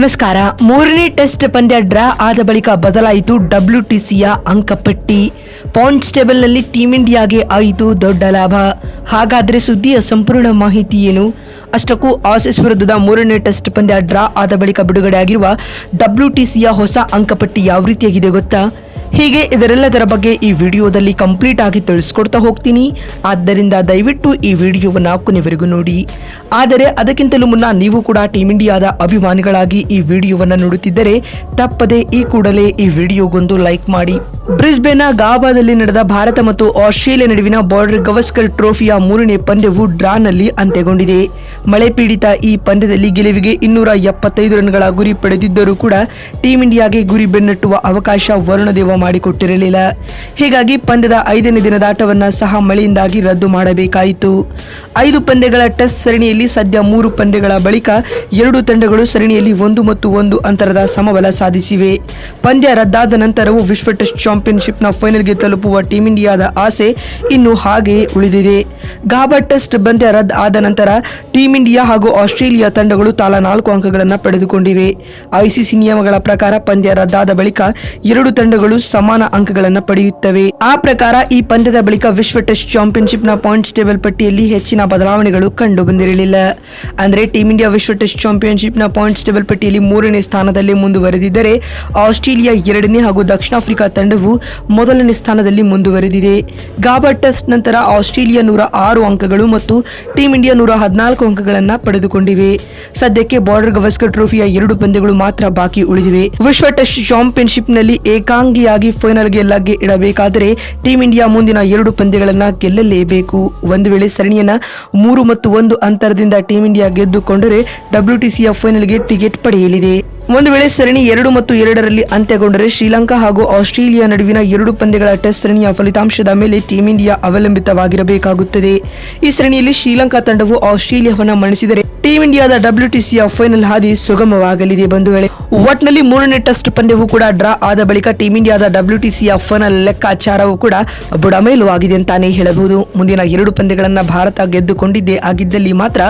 ನಮಸ್ಕಾರ. ಮೂರನೇ ಟೆಸ್ಟ್ ಪಂದ್ಯ ಡ್ರಾ ಆದ ಬಳಿಕ ಬದಲಾಯಿತು ಡಬ್ಲ್ಯೂಟಿಸಿಯ ಅಂಕಪಟ್ಟಿ. ಪಾಯಿಂಟ್ಸ್ ಟೇಬಲ್ನಲ್ಲಿ ಟೀಂ ಇಂಡಿಯಾಗೆ ಆಯಿತು ದೊಡ್ಡ ಲಾಭ. ಹಾಗಾದರೆ ಸುದ್ದಿಯ ಸಂಪೂರ್ಣ ಮಾಹಿತಿ ಏನು? ಅಷ್ಟಕ್ಕೂ ಆಸೀಸ್ ವಿರುದ್ಧದ ಮೂರನೇ ಟೆಸ್ಟ್ ಪಂದ್ಯ ಡ್ರಾ ಆದ ಬಳಿಕ ಬಿಡುಗಡೆಯಾಗಿರುವ ಡಬ್ಲ್ಯೂಟಿಸಿಯ ಹೊಸ ಅಂಕಪಟ್ಟಿ ಯಾವ ರೀತಿಯಾಗಿದೆ ಗೊತ್ತಾ? ಹೀಗೆ ಇದರೆಲ್ಲದರ ಬಗ್ಗೆ ಈ ವಿಡಿಯೋದಲ್ಲಿ ಕಂಪ್ಲೀಟ್ ಆಗಿ ತಿಳಿಸ್ಕೊಡ್ತಾ ಹೋಗ್ತೀನಿ. ಆದ್ದರಿಂದ ದಯವಿಟ್ಟು ಈ ವಿಡಿಯೋವನ್ನು ಕೊನೆವರೆಗೂ ನೋಡಿ. ಆದರೆ ಅದಕ್ಕಿಂತಲೂ ಮುನ್ನ ನೀವು ಕೂಡ ಟೀಮ್ ಇಂಡಿಯಾದ ಅಭಿಮಾನಿಗಳಾಗಿ ಈ ವಿಡಿಯೋವನ್ನು ನೋಡುತ್ತಿದ್ದರೆ ತಪ್ಪದೆ ಈ ಕೂಡಲೇ ಈ ವಿಡಿಯೋಗೊಂದು ಲೈಕ್ ಮಾಡಿ. ಬ್ರಿಸ್ಬೇನ ಗಾಬಾದಲ್ಲಿ ನಡೆದ ಭಾರತ ಮತ್ತು ಆಸ್ಟ್ರೇಲಿಯಾ ನಡುವಿನ ಬಾರ್ಡರ್ ಗವಸ್ಕರ್ ಟ್ರೋಫಿಯ ಮೂರನೇ ಪಂದ್ಯವು ಡ್ರಾನಲ್ಲಿ ಅಂತ್ಯಗೊಂಡಿದೆ. ಮಳೆ ಪೀಡಿತ ಈ ಪಂದ್ಯದಲ್ಲಿ ಗೆಲುವಿಗೆ ಇನ್ನೂರ ಎಪ್ಪತ್ತೈದು ರನ್ಗಳ ಗುರಿ ಪಡೆದಿದ್ದರೂ ಕೂಡ ಟೀಂ ಇಂಡಿಯಾಗೆ ಗುರಿ ಬೆನ್ನಟ್ಟುವ ಅವಕಾಶ ವರುಣದೇವ ಮಾಡಿಕೊಟ್ಟಿರಲಿಲ್ಲ. ಹೀಗಾಗಿ ಪಂದ್ಯದ ಐದನೇ ದಿನದ ಆಟವನ್ನು ಸಹ ಮಳೆಯಿಂದಾಗಿ ರದ್ದು ಮಾಡಬೇಕಾಯಿತು. ಐದು ಪಂದ್ಯಗಳ ಟೆಸ್ಟ್ ಸರಣಿಯಲ್ಲಿ ಸದ್ಯ ಮೂರು ಪಂದ್ಯಗಳ ಬಳಿಕ ಎರಡು ತಂಡಗಳು ಸರಣಿಯಲ್ಲಿ ಒಂದು ಮತ್ತು ಒಂದು ಅಂತರದ ಸಮಬಲ ಸಾಧಿಸಿವೆ. ಪಂದ್ಯ ರದ್ದಾದ ನಂತರವೂ ವಿಶ್ವ ಟೆಸ್ಟ್ ಚಾಂಪಿಯನ್ಶಿಪ್ನ ಫೈನಲ್ಗೆ ತಲುಪುವ ಟೀಂ ಇಂಡಿಯಾದ ಆಸೆ ಇನ್ನು ಹಾಗೆಯೇ ಉಳಿದಿದೆ. ಗಾಬಾ ಟೆಸ್ಟ್ ಪಂದ್ಯ ರದ್ದು ಆದ ನಂತರ ಟೀಂ ಇಂಡಿಯಾ ಹಾಗೂ ಆಸ್ಟ್ರೇಲಿಯಾ ತಂಡಗಳು ತಲಾ ನಾಲ್ಕು ಅಂಕಗಳನ್ನು ಪಡೆದುಕೊಂಡಿವೆ. ಐಸಿಸಿ ನಿಯಮಗಳ ಪ್ರಕಾರ ಪಂದ್ಯ ರದ್ದಾದ ಬಳಿಕ ಎರಡು ತಂಡಗಳು ಸಮಾನ ಅಂಕಗಳನ್ನು ಪಡೆಯುತ್ತವೆ. ಆ ಪ್ರಕಾರ ಈ ಪಂದ್ಯದ ಬಳಿಕ ವಿಶ್ವ ಟೆಸ್ಟ್ ಚಾಂಪಿಯನ್ಶಿಪ್ನ ಪಾಯಿಂಟ್ಸ್ ಟೇಬಲ್ ಪಟ್ಟಿಯಲ್ಲಿ ಹೆಚ್ಚಿನ ಬದಲಾವಣೆಗಳು ಕಂಡು ಬಂದಿರಲಿಲ್ಲ ಅಂದರೆ ಟೀಂ ಇಂಡಿಯಾ ವಿಶ್ವ ಟೆಸ್ಟ್ ಚಾಂಪಿಯನ್ಶಿಪ್ನ ಪಾಯಿಂಟ್ಸ್ ಟೇಬಲ್ ಪಟ್ಟಿಯಲ್ಲಿ ಮೂರನೇ ಸ್ಥಾನದಲ್ಲಿ ಮುಂದುವರೆದಿದ್ದರೆ ಆಸ್ಟ್ರೇಲಿಯಾ ಎರಡನೇ ಹಾಗೂ ದಕ್ಷಿಣ ಆಫ್ರಿಕಾ ತಂಡವು ಮೊದಲನೇ ಸ್ಥಾನದಲ್ಲಿ ಮುಂದುವರೆದಿದೆ. ಗಾಬಾ ಟೆಸ್ಟ್ ನಂತರ ಆಸ್ಟ್ರೇಲಿಯಾ ನೂರ ಆರು ಅಂಕಗಳು ಮತ್ತು ಟೀಂ ಇಂಡಿಯಾ ನೂರ ಹದಿನಾಲ್ಕು ಅಂಕಗಳನ್ನು ಪಡೆದುಕೊಂಡಿವೆ. ಸದ್ಯಕ್ಕೆ ಬಾರ್ಡರ್ ಗವಸ್ಕರ್ ಟ್ರೋಫಿಯ ಎರಡು ಪಂದ್ಯಗಳು ಮಾತ್ರ ಬಾಕಿ ಉಳಿದಿವೆ. ವಿಶ್ವ ಟೆಸ್ಟ್ ಚಾಂಪಿಯನ್ಶಿಪ್ನಲ್ಲಿ ಏಕಾಂಗಿಯಾಗಿ ಫೈನಲ್ಗೆ ಲಗ್ಗೆ ಇಡಬೇಕಾದರೆ ಟೀಂ ಇಂಡಿಯಾ ಮುಂದಿನ ಎರಡು ಪಂದ್ಯಗಳನ್ನು ಗೆಲ್ಲಲೇಬೇಕು. ಒಂದು ವೇಳೆ ಸರಣಿಯನ್ನ ಮೂರು ಮತ್ತು ಒಂದು ಅಂತರದಿಂದ ಟೀಂ ಇಂಡಿಯಾ ಗೆದ್ದುಕೊಂಡರೆ ಡಬ್ಲ್ಯೂಟಿಸಿಯ ಫೈನಲ್ಗೆ ಟಿಕೆಟ್ ಪಡೆಯಲಿದೆ. ಒಂದು ವೇಳೆ ಸರಣಿ ಎರಡು ಮತ್ತು ಎರಡರಲ್ಲಿ ಅಂತ್ಯಗೊಂಡರೆ ಶ್ರೀಲಂಕಾ ಹಾಗೂ ಆಸ್ಟ್ರೇಲಿಯಾ ನಡುವಿನ ಎರಡು ಪಂದ್ಯಗಳ ಟೆಸ್ಟ್ ಸರಣಿಯ ಫಲಿತಾಂಶದ ಮೇಲೆ ಟೀಂ ಇಂಡಿಯಾ ಅವಲಂಬಿತವಾಗಿರಬೇಕಾಗುತ್ತದೆ. ಈ ಸರಣಿಯಲ್ಲಿ ಶ್ರೀಲಂಕಾ ತಂಡವು ಆಸ್ಟ್ರೇಲಿಯಾವನ್ನು ಮಣಿಸಿದರೆ ಟೀಂ ಇಂಡಿಯಾದ ಡಬ್ಲ್ಯೂಟಿಸಿಯ ಫೈನಲ್ ಹಾದಿ ಸುಗಮವಾಗಲಿದೆ ಬಂಧುಗಳೇ ಒಟ್ನಲ್ಲಿ ಮೂರನೇ ಟೆಸ್ಟ್ ಪಂದ್ಯವು ಕೂಡ ಡ್ರಾ ಆದ ಬಳಿಕ ಟೀಂ ಇಂಡಿಯಾದ ಡಬ್ಲ್ಯೂಟಿಸಿಯ ಫೈನಲ್ ಲೆಕ್ಕಾಚಾರವು ಕೂಡ ಬುಡಮೇಲು ಆಗಿದೆ ಅಂತಾನೆ ಹೇಳಬಹುದು. ಮುಂದಿನ ಎರಡು ಪಂದ್ಯಗಳನ್ನ ಭಾರತ ಗೆದ್ದುಕೊಂಡಿದ್ದೇ ಆಗಿದ್ದಲ್ಲಿ ಮಾತ್ರ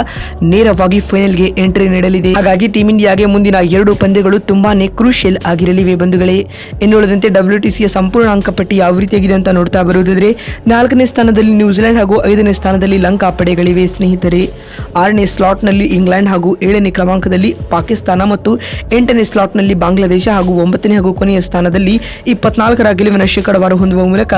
ನೇರವಾಗಿ ಫೈನಲ್ಗೆ ಎಂಟ್ರಿ ನೀಡಲಿದೆ. ಹಾಗಾಗಿ ಟೀಂ ಇಂಡಿಯಾಗೆ ಮುಂದಿನ ಎರಡು ಪಂದ್ಯಗಳು ತುಂಬಾನೇ ಕ್ರೂಷಿಯಲ್ ಆಗಿರಲಿವೆ ಬಂಧುಗಳೇ. ಇನ್ನುಳಿದಂತೆ ಸಿಯ ಸಂಪೂರ್ಣ ಅಂಕಪಟ್ಟಿ ಯಾವ ರೀತಿಯಾಗಿದೆ ಅಂತ ನೋಡ್ತಾ ಬರುವುದಾದ್ರೆ, ನಾಲ್ಕನೇ ಸ್ಥಾನದಲ್ಲಿ ನ್ಯೂಜಿಲೆಂಡ್ ಹಾಗೂ ಐದನೇ ಸ್ಥಾನದಲ್ಲಿ ಲಂಕಾ ಪಡೆಗಳಿವೆ ಸ್ನೇಹಿತರೆ. ಆರನೇ ಸ್ಲಾಟ್ನಲ್ಲಿ ಇಂಗ್ಲೆಂಡ್ ಹಾಗೂ ಏಳನೇ ಕ್ರಮಾಂಕದಲ್ಲಿ ಪಾಕಿಸ್ತಾನ ಮತ್ತು ಎಂಟನೇ ಸ್ಲಾಟ್ನಲ್ಲಿ ಬಾಂಗ್ಲಾದೇಶ ಹಾಗೂ ಒಂಬತ್ತನೇ ಹಾಗೂ ಕೊನೆಯ ಸ್ಥಾನದಲ್ಲಿ ಇಪ್ಪತ್ನಾಲ್ಕರ ಗೆಲುವಿನ ಶೇಕಡವಾರು ಹೊಂದುವ ಮೂಲಕ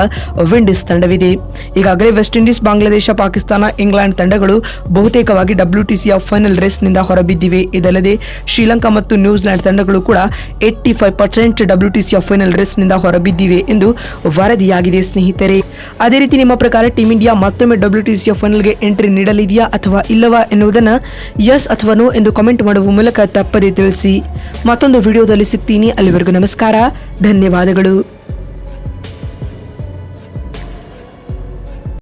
ವಿಂಡೀಸ್ ತಂಡವಿದೆ. ಈಗಾಗಲೇ West Indies, Bangladesh, Pakistan, England ತಂಡಗಳು ಬಹುತೇಕವಾಗಿ ಡಬ್ಲ್ಯೂಟಿಸಿಯ ಫೈನಲ್ ರೇಸ್ನಿಂದ ಹೊರಬಿದ್ದಿವೆ. ಇದಲ್ಲದೆ ಶ್ರೀಲಂಕಾ ಮತ್ತು ನ್ಯೂಜಿಲೆಂಡ್ ತಂಡಗಳು ಕೂಡ ಏಟಿ ಫೈವ್ ಪರ್ಸೆಂಟ್ ಡಬ್ಲ್ಯೂಟಿಸಿಯ ಫೈನಲ್ ರೇಸ್ನಿಂದ ಹೊರಬಿದ್ದಿವೆ ಎಂದು ವರದಿಯಾಗಿದೆ, ಸ್ನೇಹಿತರೆ. ಅದೇ ರೀತಿ ನಿಮ್ಮ ಪ್ರಕಾರ ಟೀಮ್ ಇಂಡಿಯಾ ಮತ್ತೊಮ್ಮೆ ಡಬ್ಲ್ಯೂಟಿಸಿಯ ಫೈನಲ್ಗೆ ಎಂಟ್ರಿ ನೀಡಲಿದೆಯಾ ಅಥವಾ ಇಲ್ಲವಾ ಎನ್ನುವುದನ್ನು ಎಸ್ ಅಥವಾ ನೋ ಎಂದು ಕಮೆಂಟ್ ಮಾಡುವ ಮೂಲಕ ತಪ್ಪದೇ ತಿಳಿಸಿ. ಮತ್ತೊಂದು ವಿಡಿಯೋದಲ್ಲಿ ಸಿಗ್ತೀನಿ. ಅಲ್ಲಿವರೆಗೂ ನಮಸ್ಕಾರ. ಧನ್ಯವಾದಗಳು.